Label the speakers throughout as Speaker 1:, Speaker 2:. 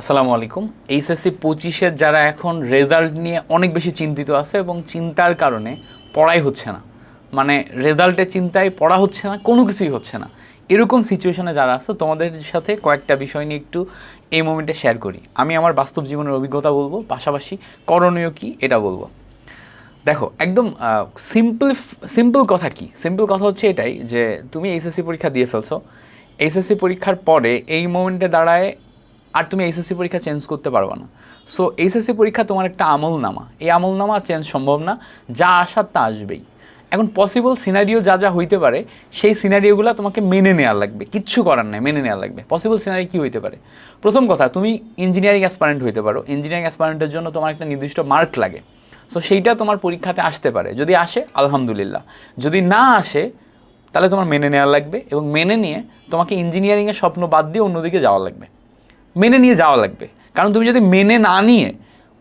Speaker 1: আসসালামু আলাইকুম। এইচএসসি পঁচিশের যারা এখন রেজাল্ট নিয়ে অনেক বেশি চিন্তিত আছে এবং চিন্তার কারণে পড়াই হচ্ছে না। মানে রেজাল্টের চিন্তায় পড়া হচ্ছে না, কোনো কিছুই হচ্ছে না। এরকম সিচুয়েশনে যারা আছে, তোমাদের সাথে কয়েকটা বিষয় নিয়ে একটু এই মোমেন্টে শেয়ার করি। আমি আমার বাস্তব জীবনের অভিজ্ঞতা বলব, পাশাপাশি করণীয় কি এটা বলব। দেখো, একদম সিম্পল সিম্পল কথা কি? সিম্পল কথা হচ্ছে এটাই যে, তুমি এইচএসসি পরীক্ষা দিয়ে ফেলছো। এইচএসসি পরীক্ষার পরে এই মোমেন্টে দাঁড়ায় আর তুমি এইচএসসি পরীক্ষা চেঞ্জ করতে পারবে না। সো এইচএসসি পরীক্ষা তোমার একটা আমলনামা। এই আমলনামা চেঞ্জ সম্ভব না। যা আসার তা আসবেই। এখন পসিবল সিনারিও যা যা হইতে পারে, সেই সিনারিওগুলো তোমাকে মেনে নেওয়া লাগবে। কিচ্ছু করার নাই, মেনে নেওয়া লাগবে। পসিবল সিনারি কী হইতে পারে? প্রথম কথা, তুমি ইঞ্জিনিয়ারিং অ্যাসপারেন্ট হইতে পারো। ইঞ্জিনিয়ারিং অ্যাসপারেন্টের জন্য তোমার একটা নির্দিষ্ট মার্ক লাগে। সো সেইটা তোমার পরীক্ষাতে আসতে পারে। যদি আসে, আলহামদুলিল্লাহ। যদি না আসে, তাহলে তোমার মেনে নেওয়া লাগবে এবং মেনে নিয়ে তোমাকে ইঞ্জিনিয়ারিংয়ের স্বপ্ন বাদ দিয়ে অন্যদিকে যাওয়া লাগবে। মেনে নিয়ে যাওয়া লাগবে। কারণ তুমি যদি মেনে না নিয়ে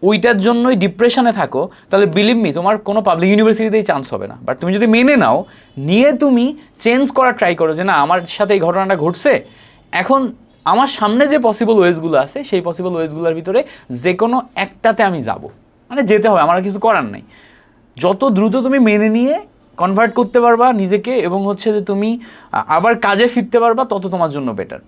Speaker 1: ওইটার জন্যই ডিপ্রেশনে থাকো, তাহলে বিলিভ মি তোমার কোনো পাবলিক ইউনিভার্সিটিতেই চান্স হবে না। বাট তুমি যদি মেনে নাও, নিয়ে তুমি চেঞ্জ করার ট্রাই করো যে না, আমার সাথে এই ঘটনাটা ঘটছে, এখন আমার সামনে যে পসিবল ওয়েজগুলো আছে, সেই পসিবল ওয়েজগুলোর ভিতরে যে কোনো একটাতে আমি যাব। মানে যেতে হবে, আমার কিছু করার নেই। যত দ্রুত তুমি মেনে নিয়ে কনভার্ট করতে পারবা নিজেকে এবং হচ্ছে যে তুমি আবার কাজে ফিরতে পারবা, তত তোমার জন্য বেটার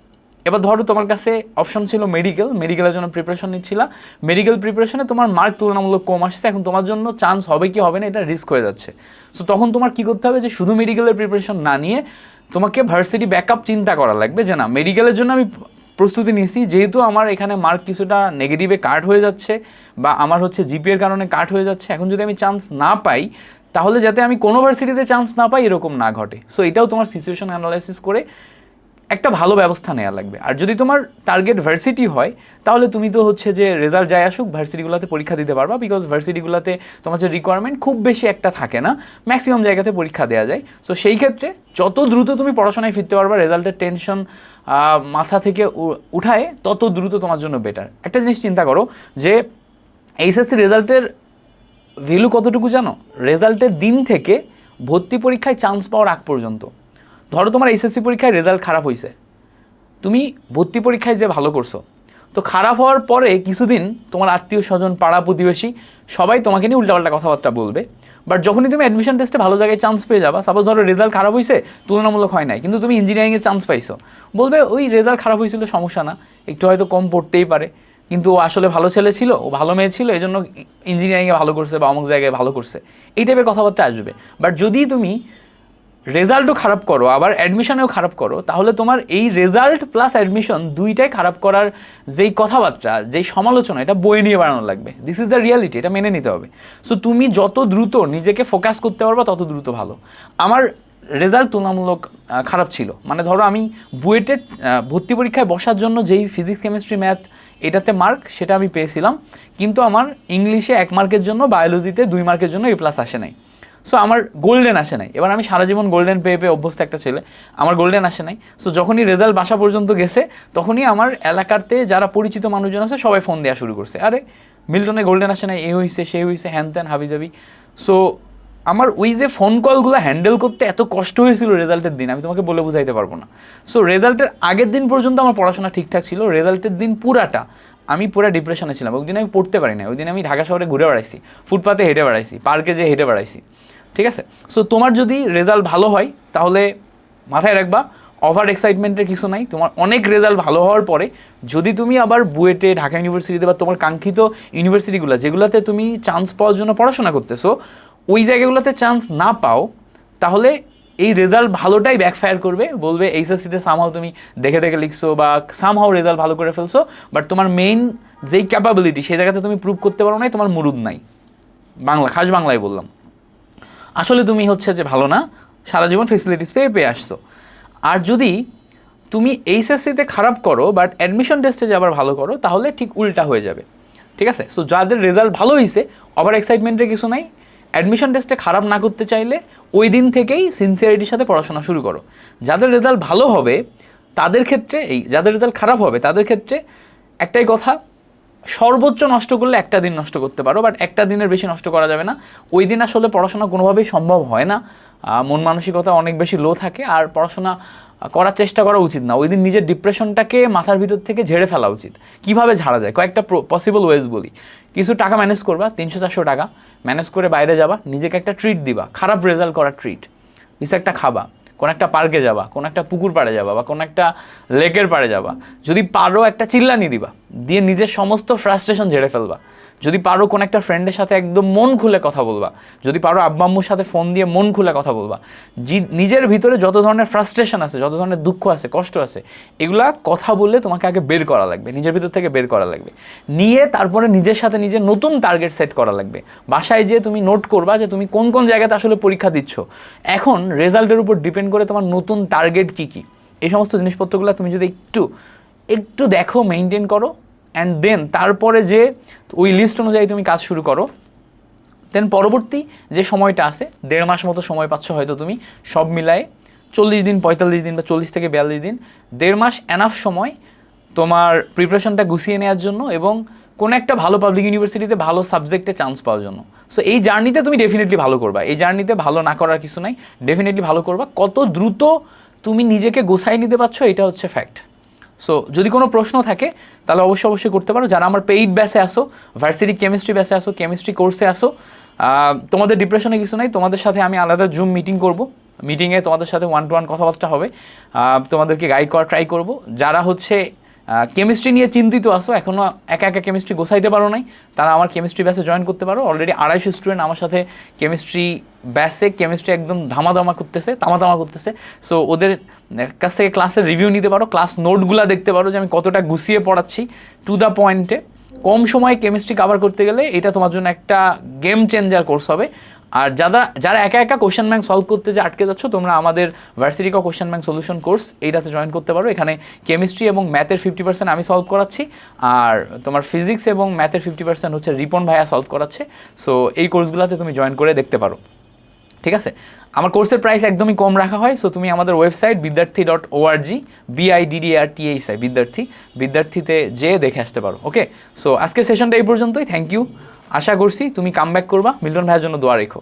Speaker 1: এবার ধরো তোমার কাছে অপশন ছিল মেডিকেল মেডিকেলের জন্য প্রিপারেশন নিচ্ছিলা। মেডিকেল প্রিপারেশনে তোমার মার্ক তুলনামূলক কম আসছে, এখন তোমার জন্য চান্স হবে কি হবে না এটা রিস্ক হয়ে যাচ্ছে। সো তখন তোমার কি করতে হবে যে, শুধু মেডিকেলের প্রিপারেশন না নিয়ে তোমাকে ভার্সিটি ব্যাকআপ চিন্তা করা লাগবে যে, না মেডিকেলের জন্য আমি প্রস্তুতি নিয়েছি, যেহেতু আমার এখানে মার্ক কিছুটা নেগেটিভে কাট হয়ে যাচ্ছে বা আমার হচ্ছে জিপিএর কারণে কাট হয়ে যাচ্ছে, এখন যদি আমি চান্স না পাই, তাহলে যাতে আমি কোনো ভার্সিটিতে চান্স না পাই, এরকম না ঘটে। সো এটাও তোমার সিচুয়েশন অ্যানালাইসিস করে একটা ভালো ব্যবস্থা নেওয়া লাগবে। আর যদি তোমার টার্গেট ভার্সিটি হয়, তাহলে তুমি তো হচ্ছে যে রেজাল্ট যাই আসুক ভার্সিটিগুলোতে পরীক্ষা দিতে পারবা বিকজ ভার্সিটিগুলোতে তোমার যে রিকোয়ারমেন্ট খুব বেশি একটা থাকে না। ম্যাক্সিমাম জায়গাতে পরীক্ষা দেওয়া যায়। সো সেই ক্ষেত্রে যত দ্রুত তুমি পড়াশোনায় ফিরতে পারবা রেজাল্টের টেনশন মাথা থেকে উঠায়, তত দ্রুত তোমার জন্য বেটার একটা জিনিস চিন্তা করো যে এইচএসসি রেজাল্টের ভ্যালু কতটুকু জানো? রেজাল্টের দিন থেকে ভর্তি পরীক্ষায় চান্স পাওয়ার আগ পর্যন্ত। ধরো তোমার এইচএসসি পরীক্ষায় রেজাল্ট খারাপ হয়েছে তুমি ভর্তি পরীক্ষায় যে ভালো করছ। তো খারাপ হওয়ার পরে কিছুদিন তোমার আত্মীয় স্বজন, পাড়া প্রতিবেশী সবাই তোমাকে নিয়ে উল্টাপাল্টা কথাবার্তা বলবে। বাট যখনই তুমি অ্যাডমিশন টেস্টে ভালো জায়গায় চান্স পেয়ে যাবা সাপোজ ধরো রেজাল্ট খারাপ হয়েছে তুলনামূলক হয় নাই, কিন্তু তুমি ইঞ্জিনিয়ারিংয়ে চান্স পাইছো। বলবে, ওই রেজাল্ট খারাপ হয়েছিল সমস্যা না। একটু হয়তো কম পড়তেই পারে। কিন্তু ও আসলে ভালো ছেলে ছিল, ও ভালো মেয়ে ছিল এই জন্য ইঞ্জিনিয়ারিংয়ে ভালো করছে বা অমুক জায়গায় ভালো করছে। এই টাইপের কথাবার্তা আসবে। বাট যদি তুমি রেজাল্টও খারাপ করো, আবার অ্যাডমিশনেও খারাপ করো, তাহলে তোমার এই রেজাল্ট প্লাস অ্যাডমিশন দুইটাই খারাপ করার যেই কথাবার্তা, যেই সমালোচনা, এটা বই নিয়ে বাড়ানো লাগবে। দিস ইজ দ্য রিয়ালিটি এটা মেনে নিতে হবে। সো তুমি যত দ্রুত নিজেকে ফোকাস করতে পারবা, তত দ্রুত ভালো। আমার রেজাল্ট তুলনামূলক খারাপ ছিল। মানে ধরো আমি বুয়েটে ভর্তি পরীক্ষায় বসার জন্য যেই ফিজিক্স কেমিস্ট্রি ম্যাথ এটাতে মার্ক সেটা আমি পেয়েছিলাম। কিন্তু আমার ইংলিশে এক মার্কের জন্য বায়োলজিতে দুই মার্কের জন্য এ প্লাস আসে নাই। সো আমার গোল্ডেন আসে নাই। এবার আমি সারা জীবন গোল্ডেন পেয়ে পেয়ে অভ্যস্ত একটা ছেলে। আমার গোল্ডেন আসে নাই। সো যখনই রেজাল্ট বাসা পর্যন্ত গেছে, তখনই আমার এলাকাতে যারা পরিচিত মানুষজন আছে, সবাই ফোন দেওয়া শুরু করছে। আরে, মিল্টনে গোল্ডেন আসে নাই এই হইছে, সে হইছে, হ্যান ত্যান হাবিজাবি সো আমার ওই যে ফোন কলগুলো হ্যান্ডেল করতে এত কষ্ট হয়েছিল রেজাল্টের দিন, আমি তোমাকে বলে বুঝাইতে পারব না। সো রেজাল্টের আগের দিন পর্যন্ত আমার পড়াশোনা ঠিকঠাক ছিল। রেজাল্টের দিন পুরাটা আমি পুরা ডিপ্রেশনে ছিলাম। ওই দিন আমি পড়তে পারি না ওই দিন আমি ঢাকা শহরে ঘুরে বেড়াইছি। ফুটপাতে হেঁটে বেড়াইছি পার্কে যেয়ে হেঁটে বেড়াইছি। ঠিক আছে? সো তোমার যদি রেজাল্ট ভালো হয়, তাহলে মাথায় রাখবা ওভার এক্সাইটমেন্টের কিছু নাই। তোমার অনেক রেজাল্ট ভালো হওয়ার পরে, যদি তুমি আবার বুয়েটে, ঢাকা ইউনিভার্সিটিতে বা তোমার কাঙ্ক্ষিত ইউনিভার্সিটিগুলো যেগুলোতে তুমি চান্স পাওয়ার জন্য পড়াশোনা করতেছো, ওই জায়গাগুলোতে চান্স না পাও, তাহলে এই রেজাল্ট ভালোটাই ব্যাকফায়ার করবে। বলবে, এইচএসসিতে সামহাও তুমি দেখে দেখে লিখছো বা সামহাও রেজাল্ট ভালো করে ফেলছো বাট তোমার মেইন যেই ক্যাপাবিলিটি সেই জায়গাতে তুমি প্রুভ করতে পারো নাই, তোমার মুরুদ নাই। বাংলা, খাস বাংলায় বললাম। আসলে তুমি হচ্ছে যে ভালো না, সারা জীবন ফেসিলিটিস পেয়ে পেয়ে আসছো। আর যদি তুমি এইচএসসিতে খারাপ করো বাট অ্যাডমিশন টেস্টে যে আবার ভালো করো, তাহলে ঠিক উল্টা হয়ে যাবে। ঠিক আছে? সো যাদের রেজাল্ট ভালো হয়েছে ওভার এক্সাইটমেন্টের কিছু নাই অ্যাডমিশন টেস্টে খারাপ না করতে চাইলে ওই দিন থেকেই সিনসিয়ারিটির সাথে পড়াশোনা শুরু করো। যাদের রেজাল্ট ভালো হবে, তাদের ক্ষেত্রে এই, যাদের রেজাল্ট খারাপ হবে, তাদের ক্ষেত্রে একটাই কথা সর্বোচ্চ নষ্ট করলে একটা দিন নষ্ট করতে পারো বাট একটা দিনের বেশি নষ্ট করা যাবে না। ওই দিন আসলে পড়াশোনা কোনোভাবেই সম্ভব হয় না। মন মানসিকতা অনেক বেশি লো থাকে, আর পড়াশোনা করার চেষ্টা করা উচিত না। ওই দিন নিজের ডিপ্রেশনটাকে মাথার ভিতর থেকে ঝেড়ে ফেলা উচিত। কীভাবে ঝাড়া যায়? কয়েকটা পসিবল ওয়েজ বলি। কিছু টাকা ম্যানেজ করবা, তিনশো চারশো টাকা। ম্যানেজ করে বাইরে যাবা, নিজেকে একটা ট্রিট দিবা, খারাপ রেজাল্ট করা ট্রিট কিছু একটা খাবা। কোন একটা পার্কে যাবা, কোন একটা পুকুর পাড়ে যাবা বা কোন একটা লেকের পাড়ে যাবা, যদি পারো একটা চিল্লানি দিবা, দিয়ে নিজের সমস্ত ফ্রাস্ট্রেশন ঝেড়ে ফেলবা। যদি পারো কোনো একটা ফ্রেন্ডের সাথে একদম মন খুলে কথা বলবা। যদি পারো আব্বা আম্মুর সাথে ফোন দিয়ে মন খুলে কথা বলবা। নিজের ভিতরে যত ধরনের ফ্রাস্ট্রেশন আছে, যত ধরনের দুঃখ আছে, কষ্ট আছে, এগুলা কথা বললে তোমাকে আগে বের করা লাগবে, নিজের ভিতর থেকে বের করা লাগবে। নিয়ে তারপরে নিজের সাথে নিজের নতুন টার্গেট সেট করা লাগবে। বাসায় যে তুমি নোট করবা যে তুমি কোন কোন জায়গাতে আসলে পরীক্ষা দিচ্ছ। এখন রেজাল্টের উপর ডিপেন্ড করে তোমার নতুন টার্গেট কী কী? এই সমস্ত জিনিসপত্রগুলো তুমি যদি একটু একটু দেখো মেনটেন করো অ্যান্ড দেন তারপরে যে ওই লিস্ট অনুযায়ী তুমি কাজ শুরু করো দেন পরবর্তী যে সময়টা আছে, দেড় মাস মতো সময় পাচ্ছ হয়তো তুমি, সব মিলায়ে চল্লিশ দিন, পঁয়তাল্লিশ দিন বা চল্লিশ থেকে বিয়াল্লিশ দিন, দেড় মাস এনাফ সময় তোমার প্রিপারেশনটা গুছিয়ে নেওয়ার জন্য এবং কোনো একটা ভালো পাবলিক ইউনিভার্সিটিতে ভালো সাবজেক্টে চান্স পাওয়ার জন্য। সো এই জার্নিতে তুমি ডেফিনেটলি ভালো করবা। এই জার্নিতে ভালো না করার কিছু নাই ডেফিনেটলি ভালো করবা। কত দ্রুত তুমি নিজেকে গোছাই নিতে পারছ, এটা হচ্ছে ফ্যাক্ট সো যদি কোনো প্রশ্ন থাকে, তাহলে অবশ্যই অবশ্যই করতে পারো। যারা আমার পেইড ব্যাসে আসো ভার্সিটি কেমিস্ট্রি ব্যাসে আসো কেমিস্ট্রি কোর্সে আসো তোমাদের ডিপ্রেশনে কিছু নাই, তোমাদের সাথে আমি আলাদা জুম মিটিং করব। মিটিংয়ে তোমাদের সাথে ওয়ান টু ওয়ান কথাবার্তা হবে। তোমাদেরকে গাইড করা ট্রাই করব। যারা হচ্ছে কেমিস্ট্রি নিয়ে চিন্তিত আসো এখনও একা একা কেমিস্ট্রি গোছাইতে পারো নাই, তারা আমার কেমিস্ট্রি ব্যাসে জয়েন করতে পারো। অলরেডি আড়াইশো স্টুডেন্ট আমার সাথে কেমিস্ট্রি ব্যাসে কেমিস্ট্রি একদম ধামাধামা করতেছে, তামাতামা করতেছে। সো ওদের কাছ থেকে ক্লাসের রিভিউ নিতে পারো ক্লাস নোটগুলো দেখতে পারো যে আমি কতটা গুছিয়ে পড়াচ্ছি টু দ্য পয়েন্টে কম সময়ে কেমিস্ট্রি কভার করতে গেলে এটা তোমার জন্য একটা গেম চেঞ্জার কোর্স হবে। আর যারা যারা একা একা কোশ্চেন ব্যাংক সলভ করতে যে আটকে যাচ্ছ, তোমরা আমাদের ভার্সিটিকা কোশ্চেন ব্যাংক সলিউশন কোর্স এইটাতে জয়েন করতে পারো। এখানে কেমিস্ট্রি এবং ম্যাথের ফিফটি পার্সেন্ট আমি সলভ করাচ্ছি, আর তোমার ফিজিক্স এবং ম্যাথের ফিফটি পার্সেন্ট হচ্ছে রিপন ভাইয়া সলভ করাচ্ছে। সো এই কোর্সগুলোতে তুমি জয়েন করে দেখতে পারো। ঠিক আছে? আমার কোর্সের প্রাইস একদমই কম রাখা হয়। সো তুমি আমাদের ওয়েবসাইট বিদ্যার্থী ডট ওআরজি বিআইডিডিআর টিএইসআই বিদ্যার্থী। বিদ্যার্থীতে যেয়ে দেখে আসতে পারো। ওকে সো আজকের সেশনটা এই পর্যন্তই। থ্যাংক ইউ আশা করছি তুমি কাম ব্যাক করবা। মিল্টন ভাইয়ের জন্য দোয়া রেখো।